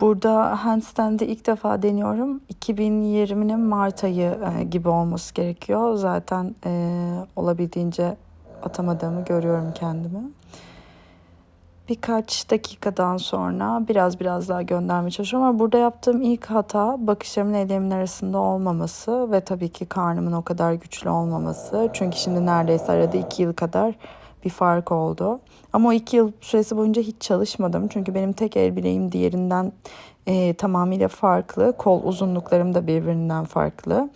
Burada handstand'i ilk defa deniyorum. 2020'nin Mart ayı e, gibi olması gerekiyor. Zaten e, olabildiğince atamadığımı görüyorum kendimi. Birkaç dakikadan sonra biraz biraz daha göndermeye çalışıyorum ama burada yaptığım ilk hata bakışlarımın ellerimin arasında olmaması ve tabii ki karnımın o kadar güçlü olmaması. Çünkü şimdi neredeyse arada iki yıl kadar bir fark oldu. Ama o iki yıl süresi boyunca hiç çalışmadım. Çünkü benim tek el bileğim diğerinden e, tamamıyla farklı. Kol uzunluklarım da birbirinden farklı.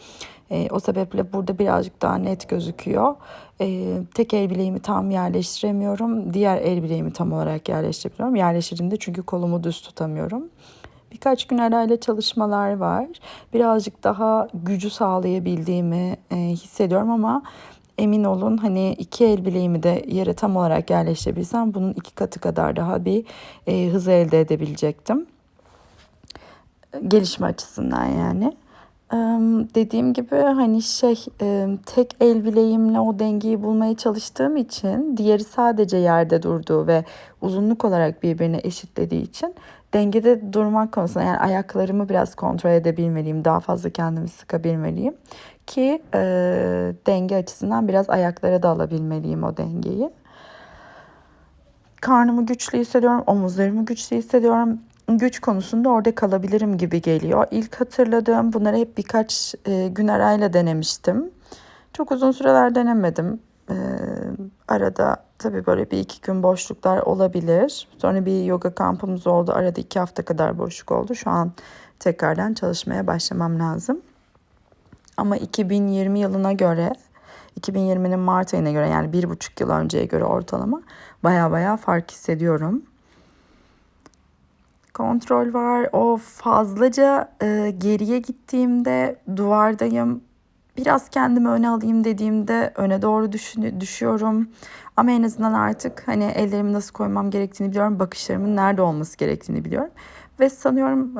E, o sebeple burada birazcık daha net gözüküyor. E, tek el bileğimi tam yerleştiremiyorum. Diğer el bileğimi tam olarak yerleştirebiliyorum. Yerleştirdiğimde çünkü kolumu düz tutamıyorum. Birkaç gün arayla çalışmalar var. Birazcık daha gücü sağlayabildiğimi e, hissediyorum ama emin olun hani iki el bileğimi de yere tam olarak yerleştirebilsem bunun iki katı kadar daha bir e, hız elde edebilecektim. Gelişme açısından yani. Ee, dediğim gibi hani şey e, tek el bileğimle o dengeyi bulmaya çalıştığım için diğeri sadece yerde durduğu ve uzunluk olarak birbirine eşitlediği için dengede durmak konusunda yani ayaklarımı biraz kontrol edebilmeliyim. Daha fazla kendimi sıkabilmeliyim ki e, denge açısından biraz ayaklara da alabilmeliyim o dengeyi. Karnımı güçlü hissediyorum, omuzlarımı güçlü hissediyorum güç konusunda orada kalabilirim gibi geliyor. İlk hatırladığım bunları hep birkaç e, gün arayla denemiştim. Çok uzun süreler denemedim. E, arada tabii böyle bir iki gün boşluklar olabilir. Sonra bir yoga kampımız oldu. Arada iki hafta kadar boşluk oldu. Şu an tekrardan çalışmaya başlamam lazım. Ama 2020 yılına göre 2020'nin Mart ayına göre yani bir buçuk yıl önceye göre ortalama baya baya fark hissediyorum kontrol var. O fazlaca e, geriye gittiğimde duvardayım. Biraz kendimi öne alayım dediğimde öne doğru düşüyorum. Ama en azından artık hani ellerimi nasıl koymam gerektiğini biliyorum. Bakışlarımın nerede olması gerektiğini biliyorum. Ve sanıyorum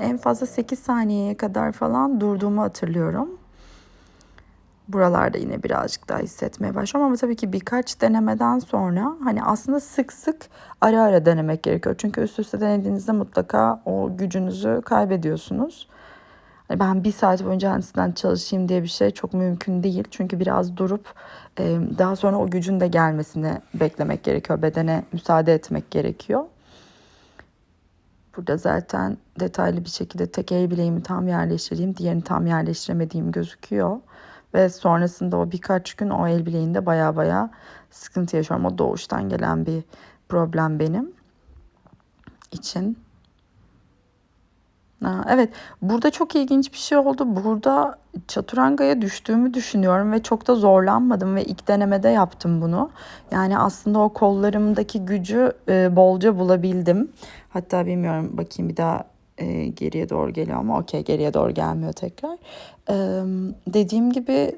en fazla 8 saniyeye kadar falan durduğumu hatırlıyorum buralarda yine birazcık daha hissetmeye başlıyorum ama tabii ki birkaç denemeden sonra hani aslında sık sık ara ara denemek gerekiyor. Çünkü üst üste denediğinizde mutlaka o gücünüzü kaybediyorsunuz. Hani ben bir saat boyunca handstand çalışayım diye bir şey çok mümkün değil. Çünkü biraz durup daha sonra o gücün de gelmesini beklemek gerekiyor. Bedene müsaade etmek gerekiyor. Burada zaten detaylı bir şekilde tek el bileğimi tam yerleştireyim, diğerini tam yerleştiremediğim gözüküyor. Ve sonrasında o birkaç gün o el bileğinde baya baya sıkıntı yaşıyorum. O doğuştan gelen bir problem benim için. Evet burada çok ilginç bir şey oldu. Burada çaturangaya düştüğümü düşünüyorum ve çok da zorlanmadım ve ilk denemede yaptım bunu. Yani aslında o kollarımdaki gücü e, bolca bulabildim. Hatta bilmiyorum bakayım bir daha e, geriye doğru geliyor ama okey geriye doğru gelmiyor tekrar. Dediğim gibi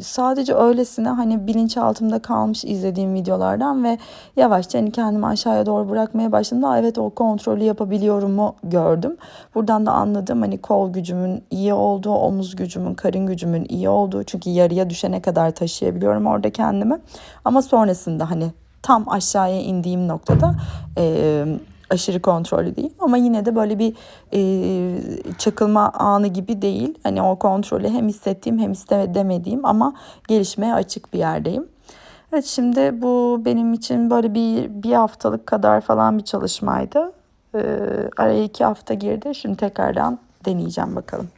sadece öylesine hani bilinçaltımda kalmış izlediğim videolardan ve yavaşça hani kendimi aşağıya doğru bırakmaya başladım. evet o kontrolü yapabiliyorumu gördüm. Buradan da anladım hani kol gücümün iyi olduğu, omuz gücümün, karın gücümün iyi olduğu. Çünkü yarıya düşene kadar taşıyabiliyorum orada kendimi. Ama sonrasında hani tam aşağıya indiğim noktada e, aşırı kontrollü değil ama yine de böyle bir e, çakılma anı gibi değil. Hani o kontrolü hem hissettiğim hem istemediğim ama gelişmeye açık bir yerdeyim. Evet şimdi bu benim için böyle bir, bir haftalık kadar falan bir çalışmaydı. Ee, araya iki hafta girdi. Şimdi tekrardan deneyeceğim bakalım.